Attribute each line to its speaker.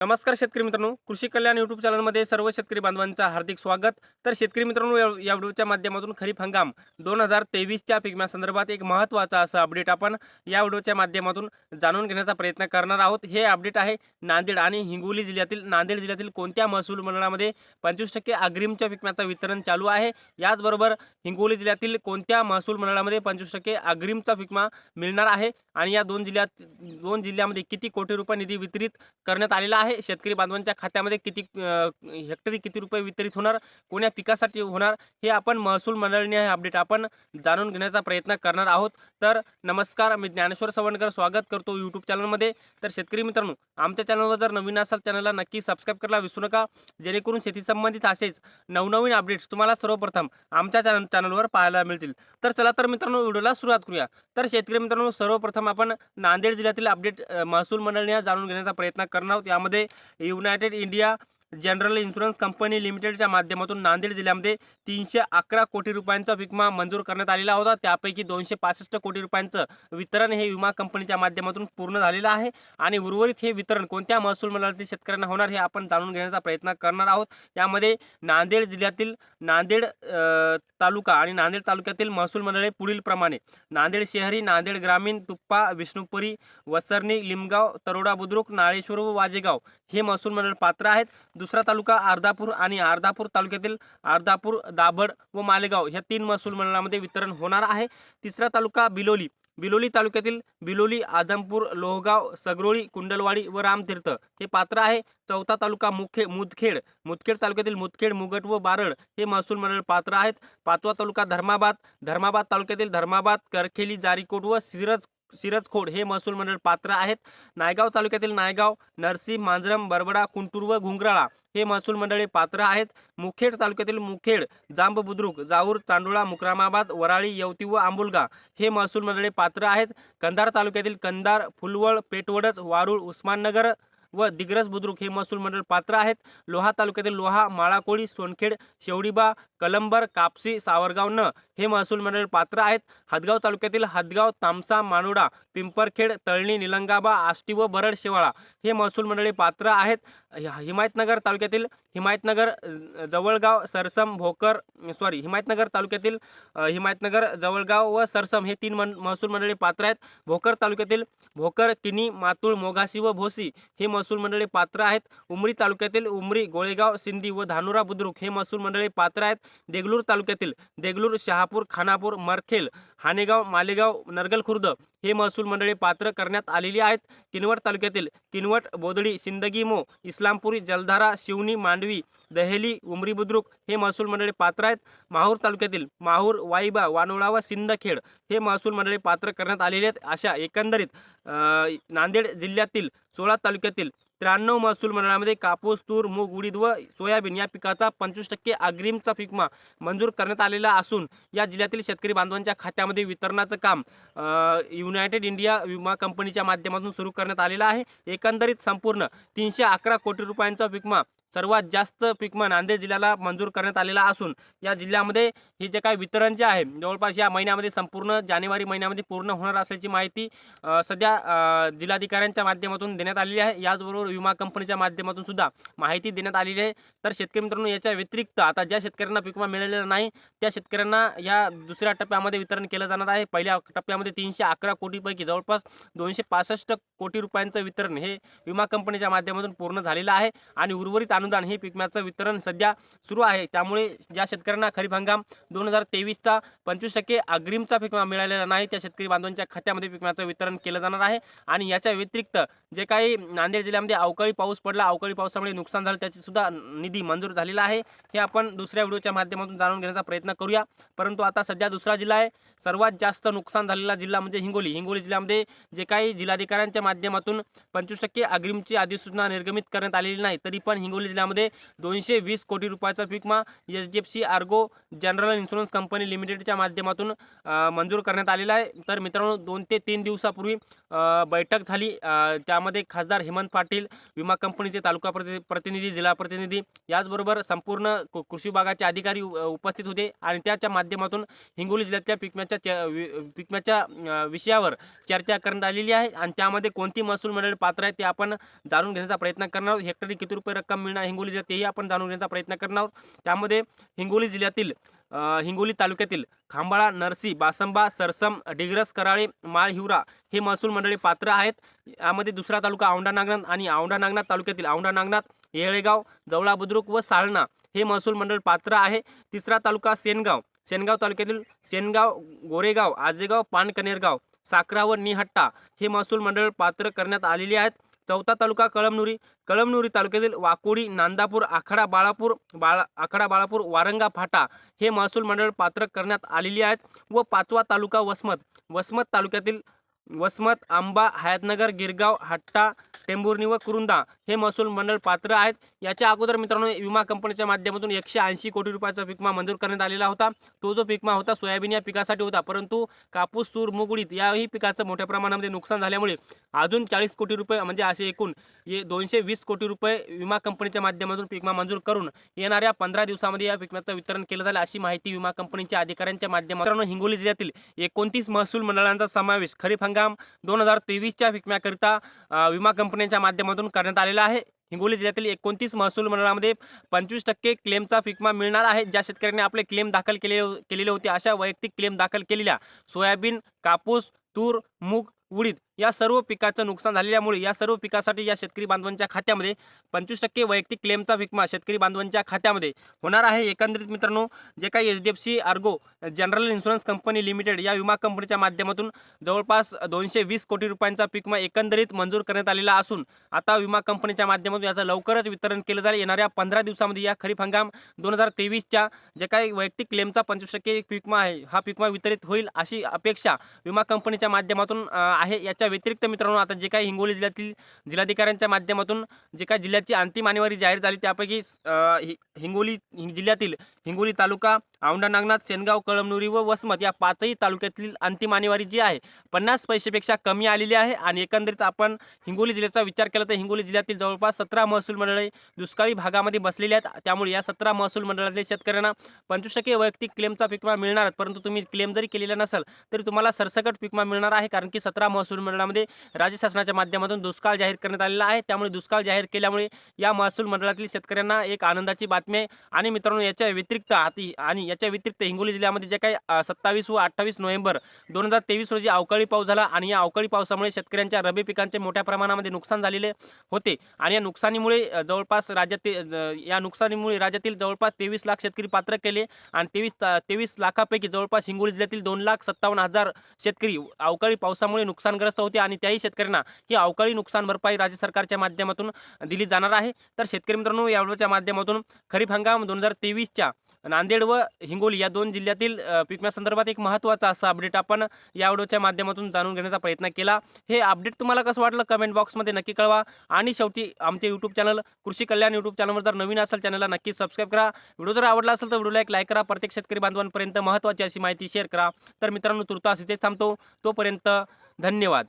Speaker 1: नमस्कार शेतकरी मित्रांनो. कृषी कल्याण युट्यूब चॅनलमध्ये सर्व शेतकरी बांधवांचं हार्दिक स्वागत. तर शेतकरी मित्रांनो या या व्हिडिओच्या माध्यमातून खरीप हंगाम दोन हजार तेवीसच्या पिकम्यासंदर्भात एक महत्त्वाचा असं अपडेट आपण या व्हिडिओच्या माध्यमातून जाणून घेण्याचा प्रयत्न करणार आहोत. हे अपडेट आहे नांदेड आणि हिंगोली जिल्ह्यातील नांदेड जिल्ह्यातील कोणत्या महसूल मंडळामध्ये पंचवीस टक्के अग्रिमच्या पिकम्याचं वितरण चालू आहे? याचबरोबर हिंगोली जिल्ह्यातील कोणत्या महसूल मंडळामध्ये पंचवीस टक्के अग्रिमचा पिकमा मिळणार आहे? आणि या दोन जिल्ह्यात दोन जिल्ह्यामध्ये किती कोटी रुपये निधी वितरित करण्यात आलेला आहे? आहे. शेतकरी बांधवांच्या खात्यामध्ये किती हेक्टरी किती रुपये वितरित होणार? कोण्या पिकासाठी होणार? हे आपण महसूल मंडळीने हे अपडेट आपण जाणून घेण्याचा प्रयत्न करणार आहोत. तर नमस्कार मी ज्ञानेश्वर सवणकर. स्वागत करतो यूट्यूब चॅनलमध्ये. तर शेतकरी मित्रांनो आमच्या चॅनलवर जर नवीन असाल चॅनलला नक्की सबस्क्राईब करायला विसरू नका. जेणेकरून शेती संबंधित असेच नवनवीन अपडेट्स तुम्हाला सर्वप्रथम आमच्या चॅनल चॅनलवर पाहायला मिळतील. तर चला तर मित्रांनो व्हिडिओला सुरुवात करूया. तर शेतकरी मित्रांनो सर्वप्रथम आपण नांदेड जिल्ह्यातील अपडेट महसूल मंडळीने जाणून घेण्याचा प्रयत्न करणार आहोत. यामध्ये United India General Insurance company लिमिटेडच्या माध्यमातून नांदेड जिल्ह्यामध्ये तीनशे अकरा कोटी रुपयांचा विमा मंजूर करण्यात आलेला होता. त्यापैकी दोनशे पासष्ट कोटी रुपयांचं वितरण हे विमा कंपनीच्या माध्यमातून पूर्ण झालेलं आहे. आणि उर्वरित हे वितरण कोणत्या महसूल मंडळातील शेतकऱ्यांना होणार हे आपण जाणून घेण्याचा प्रयत्न करणार आहोत. यामध्ये नांदेड जिल्ह्यातील नांदेड तालुका आणि नांदेड तालुक्यातील महसूल मंडळे पुढीलप्रमाणे नांदेड शहरी नांदेड ग्रामीण तुप्पा विष्णुपुरी वसरणी लिमगाव तरोडा बुद्रुक नाळेश्वर व वाजेगाव हे महसूल मंडळ पात्र आहेत. दुसरा तालुका अर्धापूर आणि अर्धापूर तालुक्यातील अर्धापूर दाभड व मालेगाव ह्या तीन महसूल मंडळामध्ये वितरण होणार आहे. तिसरा तालुका बिलोली. बिलोली तालुक्यातील बिलोली आदमपूर लोहगाव सगरोळी कुंडलवाडी व रामतीर्थ हे पात्र आहे. चौथा तालुका मुखे मुदखेड. मुदखेड तालुक्यातील मुदखेड मुगट व बारड हे महसूल मंडळ पात्र आहेत. पाचवा तालुका धर्माबाद. धर्माबाद तालुक्यातील धर्माबाद करखेली जारीकोट व सिरज सिरजखोड हे महसूल मंडळ पात्र आहेत. नायगाव तालुक्यातील नायगाव नरसी मांजरम बरबडा कुंटूर व घुंगराळा हे महसूल मंडळे पात्र आहेत. मुखेड तालुक्यातील मुखेड जांब बुद्रुक जाऊर चांडोळा मुक्रामाबाद वराळी यवती व आंबुलगा हे महसूल मंडळे पात्र आहेत. कंधार तालुक्यातील कंधार फुलवळ पेटवडच वारुळ उस्माननगर व दिग्रस बुद्रुक हे महसूल मंडळ पात्र आहेत. लोहा तालुक्यातील लोहा माळाकोळी सोनखेड शेवडीबा कलंबर कापसी सावरगाव न हे महसूल मंडळ पात्र आहेत. हदगाव तालुक्यातील हदगाव तामसा मानोडा पिंपरखेड तळणी निलंगाबा आष्टी व बरड शेवाळा हे महसूल मंडळी पात्र आहेत. हिमायतनगर तालुक्यातील हिमायतनगर जवळगाव सरसम भोकर सॉरी हिमायतनगर तालुक्यातील हिमायतनगर जवळगाव व सरसम हे तीन मन महसूल मंडळी पात्र आहेत. भोकर तालुक्यातील भोकर किनी मातूळ मोघासी व भोसी हे महसूल मंडळी पात्र आहेत. उमरी तालुक्यातील उमरी गोळेगाव सिंधी व धानुरा बुद्रुक हे महसूल मंडळी पात्र आहेत. देगलूर तालुक्यातील देगलूर शहापूर खानापूर मरखेल हानेगाव मालेगाव नरगल खुर्द हे महसूल मंडळी पात्र करण्यात आलेली आहेत. किनवट तालुक्यातील किनवट बोदडी सिंदगी मो इस्लामपुरी जलधारा शिवनी मांडवी दहेली उमरी बुद्रुक हे महसूल मंडळी पात्र आहेत. माहूर तालुक्यातील माहूर वाईबा वानोळा व सिंदखेड हे महसूल मंडळी पात्र करण्यात आलेले आहेत. अशा एकंदरीत नांदेड जिल्ह्यातील सोळा तालुक्यातील त्र्याण्णव महसूल मंडळामध्ये कापूस तूर मूग उडीद व सोयाबीन या पिकाचा पंचवीस टक्के अग्रिमचा पिकमा मंजूर करण्यात आलेला असून या जिल्ह्यातील शेतकरी बांधवांच्या खात्यामध्ये वितरणाचं काम युनायटेड इंडिया विमा कंपनीच्या माध्यमातून सुरू करण्यात आलेलं आहे. एकंदरीत संपूर्ण तीनशे अकरा कोटी रुपयांचा पिकमा सर्वात जास्त पिकमा नांदेड जिल्ह्याला मंजूर करण्यात आलेला असून या जिल्ह्यामध्ये हे जे काही वितरण जे आहे जवळपास या महिन्यामध्ये संपूर्ण जानेवारी महिन्यामध्ये पूर्ण होणार असल्याची माहिती सध्या जिल्हाधिकाऱ्यांच्या माध्यमातून देण्यात आलेली आहे. याचबरोबर विमा कंपनीच्या माध्यमातून सुद्धा माहिती देण्यात आलेली आहे. तर शेतकरी मित्रांनो याच्या व्यतिरिक्त आता ज्या शेतकऱ्यांना पिकमा मिळालेला नाही त्या शेतकऱ्यांना या दुसऱ्या टप्प्यामध्ये वितरण केलं जाणार आहे. पहिल्या टप्प्यामध्ये तीनशे अकरा कोटीपैकी जवळपास दोनशे पासष्ट कोटी रुपयांचं वितरण हे विमा कंपनीच्या माध्यमातून पूर्ण झालेलं आहे आणि उर्वरित अनुदान हे पिकम्याचं वितरण सध्या सुरू आहे. त्यामुळे ज्या शेतकऱ्यांना खरीप हंगाम दोन हजार तेवीसचा पंचवीस टक्के अग्रिमचा पिकमा मिळालेला नाही त्या शेतकरी बांधवांच्या खात्यामध्ये पिकम्याचं वितरण केलं जाणार आहे. आणि याच्या व्यतिरिक्त जे काही नांदेड जिल्ह्यामध्ये अवकाळी पाऊस पडला अवकाळी पावसामुळे नुकसान झालं त्याची सुद्धा निधी मंजूर झालेला आहे. हे आपण दुसऱ्या व्हिडिओच्या माध्यमातून जाणून घेण्याचा प्रयत्न करूया. परंतु आता सध्या दुसरा जिल्हा आहे. सर्वात जास्त नुकसान झालेला जिल्हा म्हणजे हिंगोली. हिंगोली जिल्ह्यामध्ये जे काही जिल्हाधिकाऱ्यांच्या माध्यमातून पंचवीस टक्के अग्रिमची अधिसूचना निर्गमित करण्यात आलेली नाही तरी पण हिंगोली हिंगोली जिल्ह्यामध्ये दोनशे वीस कोटी रुपयाचा विमा H D F C Ergo General Insurance company लिमिटेडच्या माध्यमातून मंजूर करण्यात आलेला आहे. तर मित्रांनो दोन ते तीन दिवसापूर्वी बैठक झाली. त्यामध्ये खासदार हेमंत पाटील विमा कंपनीचे तालुका प्रति प्रतिनिधी जिल्हा प्रतिनिधी याचबरोबर संपूर्ण कृषी विभागाचे अधिकारी उपस्थित होते. आणि त्याच्या माध्यमातून हिंगोली जिल्ह्यातल्या पिकम्याच्या पिकम्याच्या विषयावर चर्चा करण्यात आलेली आहे. आणि त्यामध्ये कोणती महसूल मंडळ पात्र आहे ते आपण जाणून घेण्याचा प्रयत्न करणार आहोत. हेक्टरी किती रुपये रक्कम मिळणार हिंगोली जिल्ह्यात तेही आपण जाणून घेण्याचा प्रयत्न करणार आहोत. त्यामध्ये हिंगोली जिल्ह्यातील हिंगोली तालुक्यातील खांबाळा नरसी बासंबा सरसम डिग्रस कराळे माळ हिवरा हे महसूल मंडळी पात्र आहेत. यामध्ये दुसरा तालुका औंढा नागनाथ आणि औंढा नागनाथ तालुक्यातील औंढा नागनाथ येळेगाव जवळा बुद्रुक व साळणा हे महसूल मंडळ पात्र आहे. तिसरा तालुका सेनगाव सेनगाव तालुक्यातील सेनगाव गोरेगाव आजेगाव पानकनेरगाव साखरा व निहट्टा हे महसूल मंडळ पात्र करण्यात आलेले आहेत. चौथा तालुका कळमनुरी. कळमनुरी तालुक्यातील वाकोडी नांदापूर आखाडा बाळापूर बाळा आखाडा बाळापूर वारंगा फाटा हे महसूल मंडळ पात्र करण्यात आलेली आहेत व पाचवा तालुका वसमत. वसमत तालुक्यातील वसमत आंबा हयातनगर गिरगाव हट्टा टेंभुर्णी व कुरुंदा हे महसूल मंडळ पात्र आहेत. याच्या अगोदर मित्रांनो विमा कंपनीच्या माध्यमातून एकशे ऐंशी कोटी रुपयाचा पिकमा मंजूर करण्यात आलेला होता. तो जो पिकमा होता सोयाबीन या पिकासाठी होता. परंतु कापूस तूर मूग उडीद याही पिकाचं मोठ्या प्रमाणामध्ये नुकसान झाल्यामुळे अजून चाळीस कोटी रुपये म्हणजे असे एकूण दोनशे वीस कोटी रुपये विमा कंपनीच्या माध्यमातून पिकमा मंजूर करून येणाऱ्या पंधरा दिवसामध्ये या पिकमाचं वितरण केलं जाईल अशी माहिती विमा कंपनीच्या अधिकाऱ्यांच्या माध्यमातून हिंगोली जिल्ह्यातील एकोणतीस महसूल मंडळांचा समावेश. खरीप हंगाम दोन हजार तेवीसच्या पिकम्याकरिता विमा कंपनीच्या माध्यमातून करण्यात आलेला आहे. हिंगोली जिल्ह्यातील एकोणतीस महसूल मंडळामध्ये पंचवीस टक्के क्लेमचा फिकमा मिळणार आहे. ज्या शेतकऱ्यांनी आपले क्लेम दाखल केले केलेले होते अशा वैयक्तिक क्लेम दाखल केलेल्या सोयाबीन कापूस तूर मूग उडीद या सर्व पिकाचं नुकसान झालेल्यामुळे या सर्व पिकासाठी या शेतकरी बांधवांच्या खात्यामध्ये पंचवीस टक्के वैयक्तिक क्लेमचा विमा शेतकरी बांधवांच्या खात्यामध्ये होणार आहे. एकंदरीत मित्रांनो जे काही H D F C Ergo General Insurance company limited या विमा कंपनीच्या माध्यमातून जवळपास दोनशे वीस कोटी रुपयांचा विमा एकंदरीत मंजूर करण्यात आलेला असून आता विमा कंपनीच्या माध्यमातून याचं लवकरच वितरण केलं जाईल. येणाऱ्या पंधरा दिवसामध्ये या खरीप हंगाम दोन हजार तेवीसच्या जे काही वैयक्तिक क्लेमचा पंचवीस टक्के विकमा आहे हा विमा वितरित होईल अशी अपेक्षा विमा कंपनीच्या माध्यमातून आहे. याच्या व्यतिरिक्त मित्रांनो आता जे काही हिंगोली जिल्ह्यातील जिल्हाधिकाऱ्यांच्या माध्यमातून जे काही जिल्ह्याची अंतिम आणेवारी जाहीर झाली त्यापैकी हिंगोली जिल्ह्यातील हिंगोली तालुका औंढा नागनाथ सेनगाव कळमनुरी व वसमत या पाचही तालुक्यातील अंतिम आणेवारी जी आहे पन्नास पैशापेक्षा कमी आलेली आहे आणि एकंदरीत आपण हिंगोली जिल्ह्याचा विचार केला तर हिंगोली जिल्ह्यातील जवळपास सतरा महसूल मंडळे दुष्काळी भागामध्ये बसलेली आहेत. त्यामुळे या सतरा महसूल मंडळातील शेतकऱ्यांना पंचवीस टक्के वैयक्तिक क्लेमचा पिकमा मिळणार परंतु तुम्ही क्लेम जरी केलेला नसेल तरी तुम्हाला सरसकट पिकमा मिळणार आहे. कारण की सतरा महसूल मंडळामध्ये राज्य शासनाच्या माध्यमातून दुष्काळ जाहीर करण्यात आलेला आहे. त्यामुळे दुष्काळ जाहीर केल्यामुळे या महसूल मंडळातील शेतकऱ्यांना एक आनंदाची बातमी आहे. आणि मित्रांनो याच्या व्यतिरिक्त आती आणि याच्या व्यतिरिक्त हिंगोली जिल्ह्यामध्ये जे काही सत्तावीस व अठ्ठावीस नोव्हेंबर दोन हजार तेवीस रोजी अवकाळी पाऊस झाला आणि या अवकाळी पावसामुळे शेतकऱ्यांच्या रबी पिकांचे मोठ्या प्रमाणामध्ये नुकसान झालेले होते. आणि या नुकसानीमुळे जवळपास राज्यातील या नुकसानीमुळे राज्यातील जवळपास तेवीस लाख शेतकरी पात्र केले आणि तेवीस तेवीस लाखापैकी जवळपास हिंगोली जिल्ह्यातील दोन लाख सत्तावन्न हजार शेतकरी अवकाळी पावसामुळे नुकसानग्रस्त होते आणि त्याही शेतकऱ्यांना ही अवकाळी नुकसान भरपाई राज्य सरकारच्या माध्यमातून दिली जाणार आहे. तर शेतकरी मित्रांनो यावेळच्या माध्यमातून खरीप हंगाम दोन हजार तेवीसच्या नांदेड व हिंगोली या दोन जिल्ह्यातील अ, पिकम्यासंदर्भात एक महत्त्वाचा असा अपडेट आपण या व्हिडिओच्या माध्यमातून जाणून घेण्याचा प्रयत्न केला. हे अपडेट तुम्हाला कसं वाटलं कमेंट बॉक्समध्ये नक्की कळवा. आणि शेवटी आमचे यूट्यूब चॅनल कृषी कल्याण यूट्यूब चॅनलवर जर नवीन असेल चॅनलला नक्की सबस्क्राईब करा. व्हिडिओ जर आवडला असेल तर व्हिडिओला एक लाईक करा. प्रत्येक शेतकरी बांधवांपर्यंत महत्त्वाची अशी माहिती शेअर करा. तर मित्रांनो तुर्तास इथेच थांबतो. तोपर्यंत धन्यवाद.